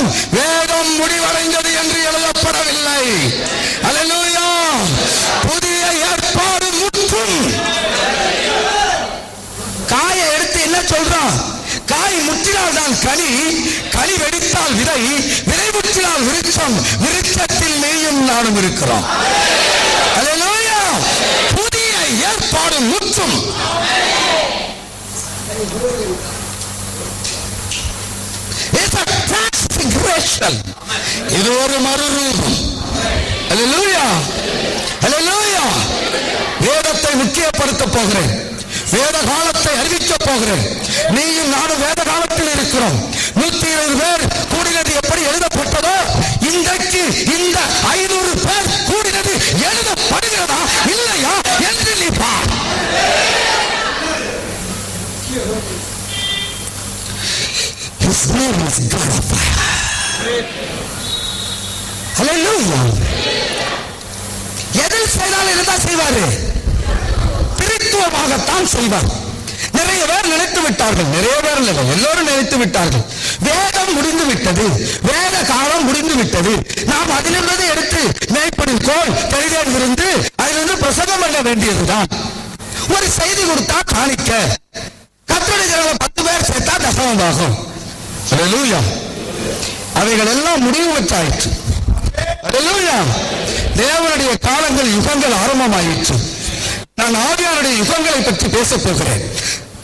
காலம் வேதம் முடிவடைந்தது என்று எழுதப்படவில்லை. அல்லேலூயா. புதிய ஏற்பாடு முற்றும். காயை எடுத்து என்ன சொல்றான் காய் முற்றினால் தான் களி களி வெடித்தால் விதை விதை முற்றினால் விருட்சம் விருட்சத்தில் நீயும் நானும் இருக்கிறோம். புதிய ஏற்பாடு முற்றும். Transfiguration. இது ஒரு மறுரூபம். வேதத்தை முக்கியப்படுத்த போகிறேன். வேத காலத்தை அறிவிக்க போகிறேன். நீயும் நானும் வேத காலத்தில் இருக்கிறோம். நூத்தி இருபது பேர் கூடினது எப்படி எழுதப்பட்டதோ இன்றைக்கு இந்த ஐநூறு பேர் கூடினது எழுதப்படுகிறதா இல்லையா என்று நீ பார் His name is glorified. எதில் செய்தால் இருந்தா செய்வாரு. திருத்துவமாகத்தான் செய்வார். நிறைய பேர் நினைத்து விட்டார்கள். நிறைய பேர் எல்லோரும் நினைத்து விட்டார்கள். வேதம் முடிந்து விட்டது. வேத காலம் முடிந்து விட்டது. நாம் அதிலிருந்து எடுத்து மேய்ப்படில் கோல் பெரிதேன் இருந்து அதிலிருந்து பிரசங்கம் பண்ண வேண்டியதுதான். ஒரு செய்தி கொடுத்தா காணிக்க. கத்தடிக்கிறவங்க பத்து பேர் சேர்த்தா தசமமாகும் அவைகள் எல்லாம் முடிவு வச்சாயிற்று. தேவனுடைய காலங்கள் யுகங்கள் ஆரம்பமாயிற்று. நான் ஆவியாருடைய யுகங்களை பற்றி பேசப் போகிறேன்.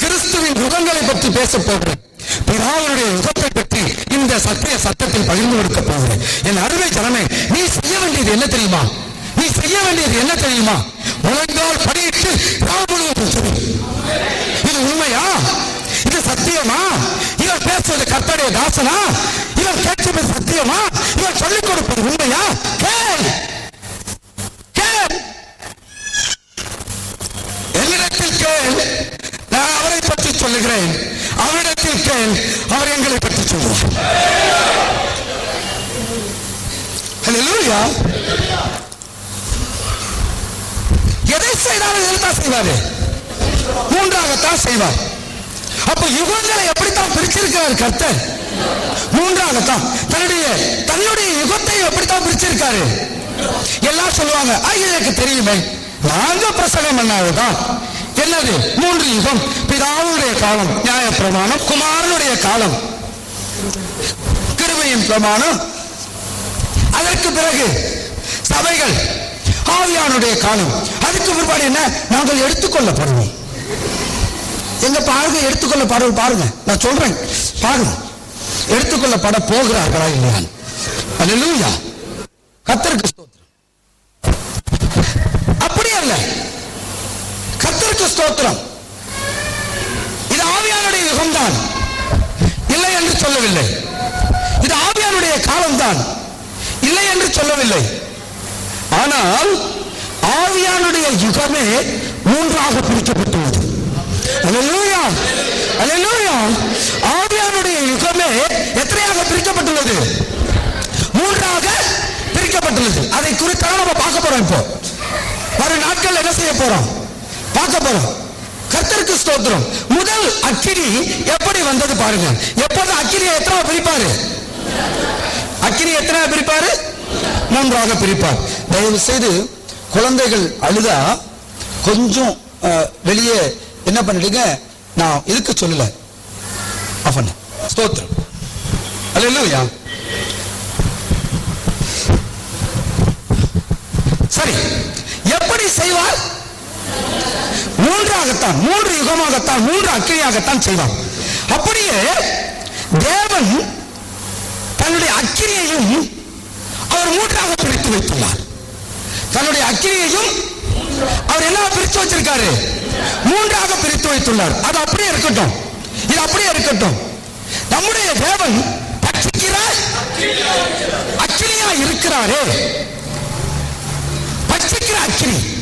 கிறிஸ்துவின் யுகங்களை பற்றி பேசப் போகிறேன். பிதாவுடைய யுகத்தை பற்றி இந்த சத்திய சத்தத்தில் பகிர்ந்து கொடுக்க போகிறேன். என் அருமை தலைமை நீ செய்ய வேண்டியது என்ன தெரியுமா? நீ செய்ய வேண்டியது என்ன தெரியுமா? முழங்கால் படியிட்டு ராமுழுவதும் இது உண்மையா? இது சத்தியமா? இவர் பேசுவது கர்த்தருடைய தாசனா? இவர் அது உண்மையா? கேள்! கேள்! என்னிடத்தில் கேள்! நான் அவரை பற்றி சொல்லுகிறேன். அவரிடத்தில் கேள். அவர் எங்களை பற்றி சொல்லுவார் Hallelujah. எதை செய்தாலும் இதுதான் செய்வாரு. மூன்றாகத்தான் செய்வார். அப்ப யுகங்களை எப்படித்தான் பிரிச்சிருக்கிறார் கர்த்தர்? மூன்றாகத்தான் தன்னுடைய தன்னுடைய யுகத்தை எப்படித்தான் பிரிச்சிருக்காரு? எல்லாம் சொல்லுவாங்க "ஐ, எனக்கு தெரியுமே. நாங்க பிரசங்கம் பண்ணாதுதான் என்னது? மூன்று யுகம். பிதாவுடைய காலம் நியாய பிரமாணம் குமாரனுடைய காலம். கிருமையின் பிரமாணம். அதற்கு பிறகு சபைகள் ஆவியானுடைய காலம். அதுக்கு பிற்பாடு என்ன? நாங்கள் எடுத்துக்கொள்ளப்படுவோம். எங்க பாருங்க எடுத்துக்கொள்ளப்பட பாருங்க. நான் சொல்றேன் பாருங்க. எடுத்துக்கொள்ளப்பட போகிறார்களா இல்லையா? அல்லா கத்தருக்கு ஸ்தோத்திரம். அப்படி அல்ல. கத்தருக்கு ஸ்தோத்திரம். இது ஆவியானுடைய யுகம்தான். இல்லை என்று சொல்லவில்லை. இது ஆவியானுடைய காலம்தான். இல்லை என்று சொல்லவில்லை. ஆனால் ஆவியானுடைய யுகமே மூன்றாக பிரிக்கப்பட்டுள்ளது. அல்லேலூயா அல்லேலூயா ஆவியானுடைய யுகம் எத்தனையாக பிரிக்கப்பட்டுள்ளது? மூன்றாக பிரிக்கப்பட்டுள்ளது. அதை குறித்தான் நம்ம பார்க்க போறோம் இப்போ. வரும் நாட்கள் என்ன செய்ய போறோம்? பார்க்க போறோம். கர்த்தருக்கு ஸ்தோத்திரம். முதல் அக்கினி எப்படி வந்தது பாருங்க. எப்போது அக்கினியை எத்தனை பிரிப்பாரு? அக்கினி எத்தனை பிரிப்பாரு? மூன்றாக பிரிப்பார். தயவு செய்து குழந்தைகள் அழுதா கொஞ்சம் அஹ், வெளியே என்ன பண்ணிடுங்க? நான் இதுக்கு சொல்லல. ஆஃப் பண்ண. ஸ்தோத்திரம். அல்லேலூயா சரி எப்படி செய்வார்? மூன்றாகத்தான் மூன்று யுகமாகத்தான் மூன்று அக்கிரியாகத்தான் செய்வார். அப்படியே தேவன் தன்னுடைய அக்கிரியையும் அவர் மூன்றாக பிரித்து வைத்துள்ளார். தன்னுடைய அக்கிரியையும் அவர் என்ன பிரித்து வச்சிருக்காரு? மூன்றாக பிரித்து வைத்துள்ளார். அது அப்படியே இருக்கட்டும். இது அப்படியே இருக்கட்டும். நம்முடைய தேவன் பட்சிக்கிற அக்கினியா இருக்கிறாரே. பட்சிக்கிற அக்கினி.